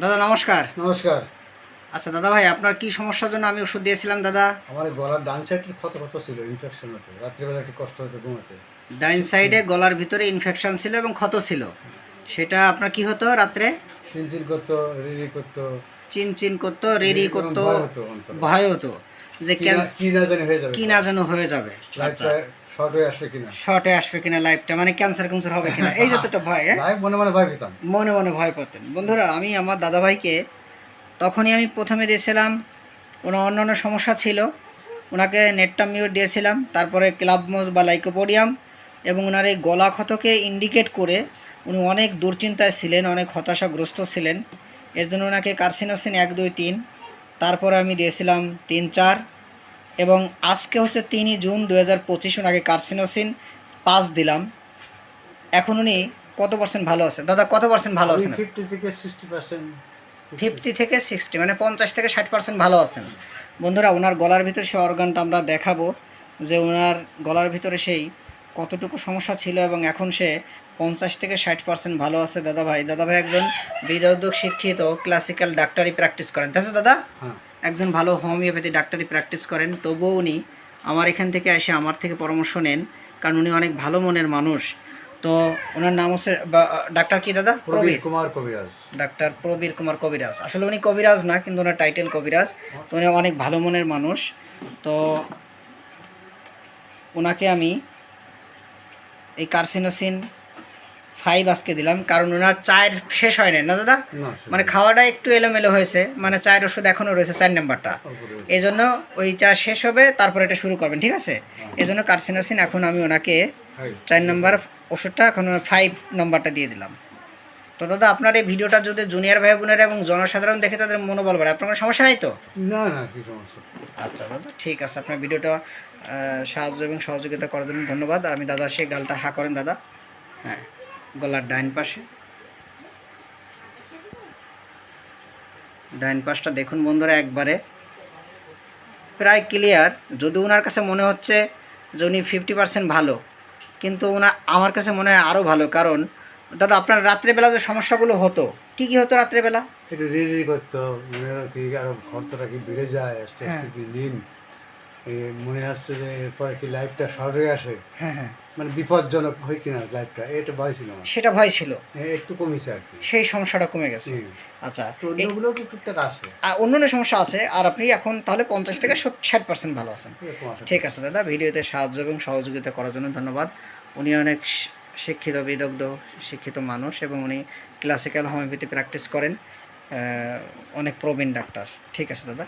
দাদা নমস্কার। নমস্কার। আচ্ছা দাদা ভাই আপনার কি সমস্যার জন্য আমি ওষুধ দিয়েছিলাম দাদা? আমার গলার ডান সাইডের ক্ষত ক্ষত ছিল ইনফেকশন হতো। রাত্রিবেলা একটু কষ্ট হতো ঘুমাতে। ডাইন সাইডে গলার ভিতরে ইনফেকশন ছিল এবং ক্ষত ছিল। সেটা আপনার কি হতো রাত্রে? চিনচিন করতো রিরি করতো। চিন চিন করতো রেডি করতো ভয় হতো যে কি না- জানি হয়ে যাবে। কি না যেন হয়ে যাবে। আচ্ছা। শর্ট আসবে কিনা? শর্টে আসবে কিনা লাইফটা মানে ক্যান্সার ক্যান্সার হবে কিনা? এই যতটা ভয় হ্যাঁ? মনে মনে ভয় পেতাম। মনে মনে ভয় পেতেন। বন্ধুরা আমি আমার দাদাভাইকে তখনই আমি প্রথমে দিয়েছিলাম। ওনার অন্যান্য সমস্যা ছিল। ওনাকে নেটটামিওর দিয়েছিলাম। তারপরে ক্লাবমোস বা লাইকোপোডিয়াম এবং ওনার এই গলা ক্ষতকে ইন্ডিকেট করে উনি অনেক দুশ্চিন্তায় ছিলেন অনেক হতাশাগ্রস্ত ছিলেন। এর জন্য ওনাকে কার্সিনোসিন এক দুই তিন। তারপরে আমি দিয়েছিলাম তিন চার। এবং আজকে হচ্ছে তিনই জুন দু হাজার পঁচিশ ওনাকে কার্সিনোসিন পাস দিলাম। এখন উনি কত পার্সেন্ট ভালো আছেন দাদা কত পার্সেন্ট ভালো আছেন? ফিফটি থেকে সিক্সটি পার্সেন্ট ফিফটি থেকে সিক্সটি মানে পঞ্চাশ থেকে ষাট পার্সেন্ট ভালো আছেন। বন্ধুরা ওনার গলার ভিতরে সেই অর্গানটা আমরা দেখাবো যে ওনার গলার ভিতরে সেই কতটুকু সমস্যা ছিল এবং এখন সে পঞ্চাশ থেকে ষাট পার্সেন্ট ভালো আছে। দাদা ভাই দাদা ভাই একজন বিদগ্ধ শিক্ষিত ক্লাসিক্যাল ডাক্তারি প্র্যাকটিস করেন। তাই তো দাদা? হ্যাঁ। একজন ভালো হোমিওপ্যাথি ডাক্তারি প্র্যাকটিস করেন তবুও উনি আমার এখান থেকে এসে আমার থেকে পরামর্শ নেন কারণ উনি অনেক ভালো মনের মানুষ। তো ওনার নাম হচ্ছে ডাক্তার কি দাদা? প্রবীর কুমার কবিরাজ। ডাক্তার প্রবীর কুমার কবিরাজ। আসলে উনি কবিরাজ না কিন্তু ওনার টাইটেল কবিরাজ। তো উনি অনেক ভালো মনের মানুষ। তো ওনাকে আমি এই কার্সিনোসিন ফাইভ আজকে দিলাম কারণ ওনার চায়ের শেষ হয় না দাদা? মানে খাওয়াটা একটু এলোমেলো হয়েছে মানে চায়ের ওষুধ এখনও রয়েছে চার নাম্বারটা। এই জন্য ওইটা শেষ হবে তারপর এটা শুরু করবেন ঠিক আছে? এই জন্য কার্সিনোসিন এখন আমি ওনাকে চার নাম্বার ওষুধটা এখন ফাইভ নাম্বারটা দিয়ে দিলাম। তো দাদা আপনার এই ভিডিওটা যদি জুনিয়র ভাই বোনেরা এবং জনসাধারণ দেখে তাদের মনোবল বাড়ে আপনার কোনো সমস্যা নাই তো? না না কি সমস্যা? আচ্ছা দাদা ঠিক আছে আপনার ভিডিওটা সাহায্য এবং সহযোগিতা করার জন্য ধন্যবাদ। আর আমি দাদা সেই গালটা হা করেন দাদা। হ্যাঁ। গলার ডাইন পাশে। ডাইন পাশটা দেখুন বন্ধুরা একবারে। প্রায় ক্লিয়ার যদি ওনার কাছে মনে হচ্ছে যে উনি ফিফটি পার্সেন্ট ভালো কিন্তু ওনার আমার কাছে মনে হয় আরও ভালো কারণ দাদা আপনার রাত্রেবেলা যে সমস্যাগুলো হতো কি কি হতো রাত্রেবেলা? একটু রিরি করতো মনে হয় কি আরও খরচটা কি বেড়ে যায় আস্তে হ্যাঁ। আস্তে দিন। দিন মনে হচ্ছে যে এরপরে কি লাইফটা শর্ট হয়ে আসে? হ্যাঁ হ্যাঁ। মানে বিপজ্জনক হয় কিনা লাইফটা এটা ভয় ছিল সেটা ভয় ছিল। একটু কমেছে আর কি। সেই সমস্যাটা কমে গেছে। আচ্ছা তো অন্যগুলো তো টুকটাক আসে? আর অন্য অন্য সমস্যা আছে। আর আপনি এখন তাহলে পঞ্চাশ থেকে ষাট পার্সেন্ট ভালো আছেন। ঠিক আছে দাদা। ভিডিওতে সাহায্য এবং সহযোগিতা করার জন্য ধন্যবাদ। উনি অনেক শিক্ষিত বিদগ্ধ শিক্ষিত মানুষ এবং উনি ক্লাসিক্যাল হোমিওপ্যাথি প্র্যাকটিস করেন। অনেক প্রবীণ ডাক্তার ঠিক আছে দাদা।